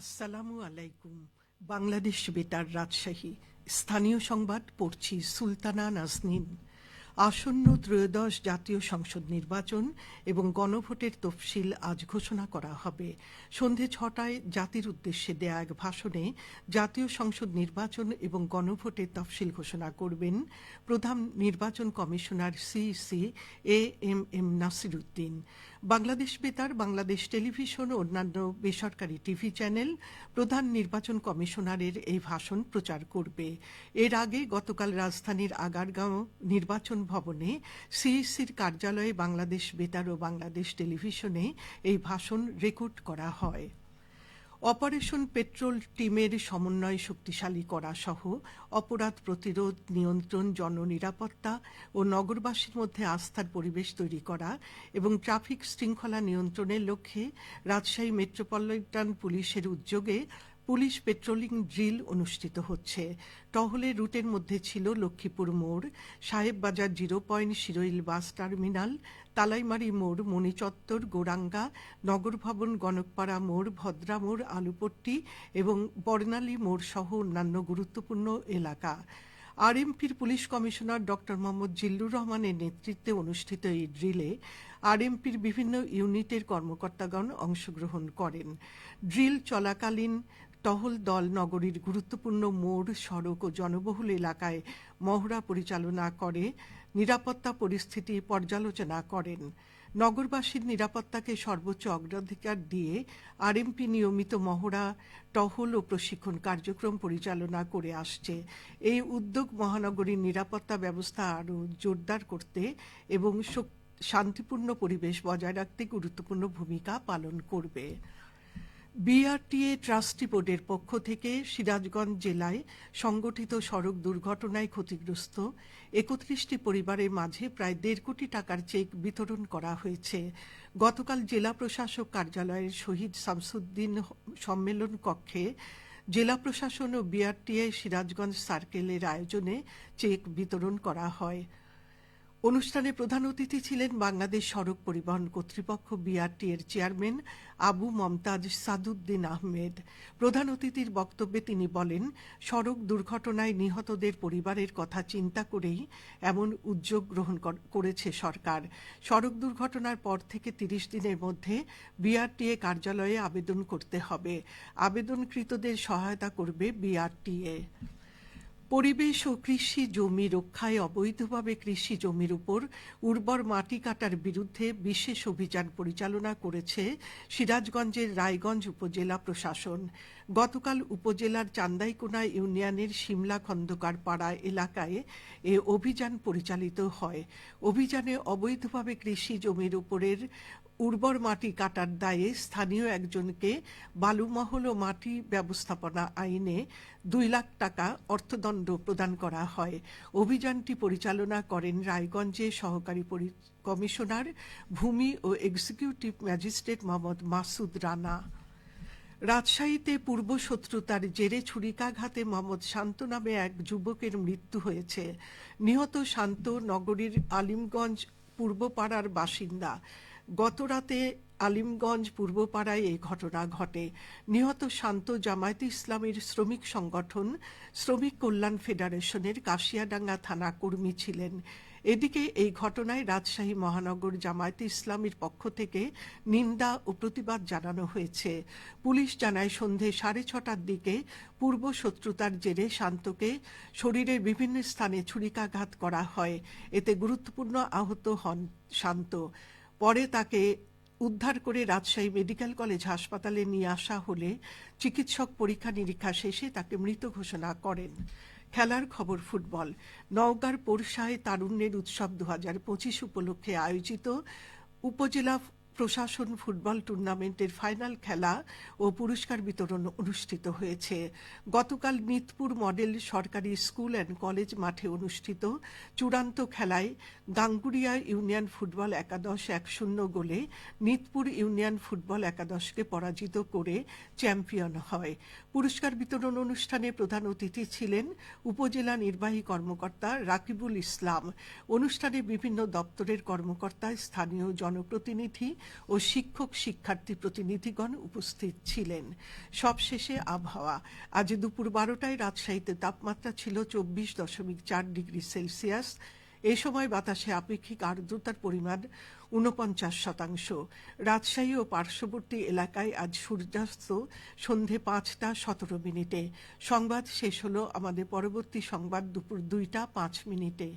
আসসালামু আলাইকুম। বাংলাদেশ বেতার রাজশাহী। স্থানীয় সংবাদ পড়ছি সুলতানা নাজনীন। আসন্ন ত্রয়োদশ জাতীয় সংসদ নির্বাচন এবং গণভোটের তফসিল আজ ঘোষণা করা হবে। সন্ধে ছটায় জাতির উদ্দেশ্যে দেয়া এক ভাষণে জাতীয় সংসদ নির্বাচন এবং গণভোটের তফসিল ঘোষণা করবেন প্রধান নির্বাচন commissioner CEC A M M Nasir Uddin Bangladesh বেতার, বাংলাদেশ টেলিভিশন ও অন্যান্য বেসরকারি টিভি চ্যানেল প্রধান নির্বাচন কমিশনারের এই ভাষণ প্রচার করবে। এর আগে গতকাল রাজধানীর আগারগাঁও নির্বাচন ভবনে সিইসির কার্যালয়ে বাংলাদেশ বেতার ও বাংলাদেশ টেলিভিশনে এই ভাষণ রেকর্ড করা হয়। অপারেশন পেট্রোল টিমের সমন্বয় শক্তিশালী করা সহ অপরাধ প্রতিরোধ, নিয়ন্ত্রণ, জননিরাপত্তা ও নগরবাসীর মধ্যে আস্থার পরিবেশ তৈরি করা এবং ট্রাফিক শৃঙ্খলা নিয়ন্ত্রণের লক্ষ্যে রাজশাহী মেট্রোপলিটন পুলিশের উদ্যোগে পুলিশ পেট্রোলিং ড্রিল অনুষ্ঠিত হচ্ছে। টহলের রুটের মধ্যে ছিল লক্ষ্মীপুর মোড় Sahebbazar zero point Shiroil bus terminal, Talaimari মোড় মণিচত্বর গোরাঙ্গা, নগর ভবন, গণকপাড়া মোড়, ভদ্রা মোড়, আলুপট্টি এবং বর্ণালী মোড় সহ অন্যান্য গুরুত্বপূর্ণ এলাকা। আরএমপির police commissioner doctor Mohammad Zillur রহমানের নেতৃত্বে অনুষ্ঠিত এই ড্রিলে আরএমপির বিভিন্ন ইউনিটের কর্মকর্তাগণ অংশগ্রহণ করেন। ড্রিল চলাকালীন টহল দল নগরীর গুরুত্বপূর্ণ মোড়, সড়ক ও জনবহুল এলাকায় মহড়া পরিচালনা করে, নিরাপত্তা পরিস্থিতি পর্যালোচনা করেন। নগরবাসীর নিরাপত্তাকে সর্বোচ্চ অগ্রাধিকার দিয়ে আরএমপি নিয়মিত মহড়া, টহল ও প্রশিক্ষণ কার্যক্রম পরিচালনা করে আসছে। এই উদ্যোগ মহানগরীর নিরাপত্তা ব্যবস্থা আরও জোরদার করতে এবং শান্তিপূর্ণ পরিবেশ বজায় রাখতে গুরুত্বপূর্ণ ভূমিকা পালন করবে। বিআরটিএ ট্রাস্টি বোর্ডের পক্ষ থেকে সিরাজগঞ্জ জেলায় সংগঠিত সড়ক দুর্ঘটনায় ক্ষতিগ্রস্ত একত্রিশটি পরিবারের মাঝে প্রায় দেড় কোটি টাকার চেক বিতরণ করা হয়েছে। গতকাল জেলা প্রশাসক কার্যালয়ের শহীদ শামসুদ্দিন সম্মেলন কক্ষে জেলা প্রশাসন ও বিআরটিএ সিরাজগঞ্জ সার্কেলের আয়োজনে চেক বিতরণ করা হয়। অনুষ্ঠানে প্রধান অতিথি ছিলেন বাংলাদেশ সড়ক পরিবহন কর্তৃপক্ষ বিআরটি এর চেয়ারম্যান আবু মমতাজ সাদুদ্দিন আহমেদ। প্রধান অতিথির বক্তব্যে তিনি বলেন, সড়ক দুর্ঘটনায় নিহতদের পরিবারের কথা চিন্তা করেই এমন উদ্যোগ গ্রহণ করেছে সরকার। সড়ক দুর্ঘটনার পর থেকে তিরিশ দিনের মধ্যে বিআরটিএ কার্যালয়ে আবেদন করতে হবে। আবেদনকৃতদের সহায়তা করবে বিআরটিএ পরিবেশ ও কৃষি জমি রক্ষায় অবৈধভাবে কৃষি জমির উপর উর্বর মাটি কাটার বিরুদ্ধে বিশেষ অভিযান পরিচালনা করেছে সিরাজগঞ্জের রায়গঞ্জ উপজেলা প্রশাসন। গতকাল উপজেলার চান্দাইকোনা ইউনিয়নের সিমলা খন্দকার পাড়া এলাকায় এ অভিযান পরিচালিত হয়। অভিযানে অবৈধভাবে কৃষি জমির উপরের উর্বর মাটি কাটার দায়ে স্থানীয় একজনকে বালুমহল ও মাটি ব্যবস্থাপনা আইনে দুই লাখ টাকা অর্থদণ্ড প্রদান করা হয়। অভিযানটি পরিচালনা করেন রায়গঞ্জে সহকারী কমিশনার, ভূমি ও এক্সিকিউটিভ ম্যাজিস্ট্রেট মোহাম্মদ মাসুদ রানা। রাজশাহীতে পূর্ব শত্রুতার জেরে ছুরিকাঘাতে মোহাম্মদ শান্ত নামে এক যুবকের মৃত্যু হয়েছে। নিহত শান্ত নগরীর আলিমগঞ্জ পূর্বপাড়ার বাসিন্দা। গতরাতে আলিমগঞ্জ পূর্বপাড়ায় এই ঘটনা ঘটে। নিহত শান্ত জামায়াতে ইসলামের শ্রমিক সংগঠন, শ্রমিক কল্যাণ ফেডারেশনের কাশিয়াডাঙ্গা থানা কর্মী ছিলেন। এদিকে এই ঘটনায় রাজশাহী মহানগর জামায়াতে ইসলামীর পক্ষ থেকে নিন্দা ও প্রতিবাদ জানানো হয়েছে। পুলিশ জানায়, সন্ধে সাড়ে ছটার দিকে পূর্ব শত্রুতার জেরে শান্তকে শরীরের বিভিন্ন স্থানে ছুরিকাঘাত করা হয়। এতে গুরুত্বপূর্ণ আহত হন শান্ত। পরে তাকে উদ্ধার করে রাজশাহী মেডিকেল কলেজ হাসপাতালে নিয়ে আসা হলে চিকিৎসক পরীক্ষা নিরীক্ষা শেষে তাকে মৃত ঘোষণা করেন। খেলার খবর ফুটবল। নওগাঁর পোরশায় তারুণ্যের উৎসব দু পঁচিশ উপলক্ষে আয়োজিত উপজেলা প্রশাসন ফুটবল টুর্নামেন্টের ফাইনাল খেলা ও পুরস্কার বিতরণ অনুষ্ঠিত হয়েছে। গতকাল মিতপুর মডেল সরকারি স্কুল অ্যান্ড কলেজ মাঠে অনুষ্ঠিত চূড়ান্ত খেলায় গাঙ্গুরিয়া ইউনিয়ন ফুটবল একাদশ এক শূন্য গোলে নিতপুর ইউনিয়ন ফুটবল একাদশকে পরাজিত করে চ্যাম্পিয়ন হয়। পুরস্কার বিতরণ অনুষ্ঠানে প্রধান অতিথি ছিলেন উপজেলা নির্বাহী কর্মকর্তা রাকিবুল ইসলাম। অনুষ্ঠানে বিভিন্ন দপ্তরের কর্মকর্তা, স্থানীয় জনপ্রতিনিধি ও শিক্ষক শিক্ষার্থী প্রতিনিধিগণ উপস্থিত ছিলেন। সবশেষে আবহাওয়া। আজ দুপুর বারোটায় রাজশাহীতে তাপমাত্রা ছিল চব্বিশ দশমিক চার ডিগ্রি সেলসিয়াস। এ সময় বাতাসে আপেক্ষিক আর্দ্রতার পরিমাণ উনপঞ্চাশ শতাংশ। রাজশাহী ও পার্শ্ববর্তী এলাকায় আজ সূর্যাস্ত সন্ধে পাঁচটা সতেরো মিনিটে। সংবাদ শেষ হল আমাদের পরবর্তী সংবাদ দুপুর দুইটা পাঁচ মিনিটে।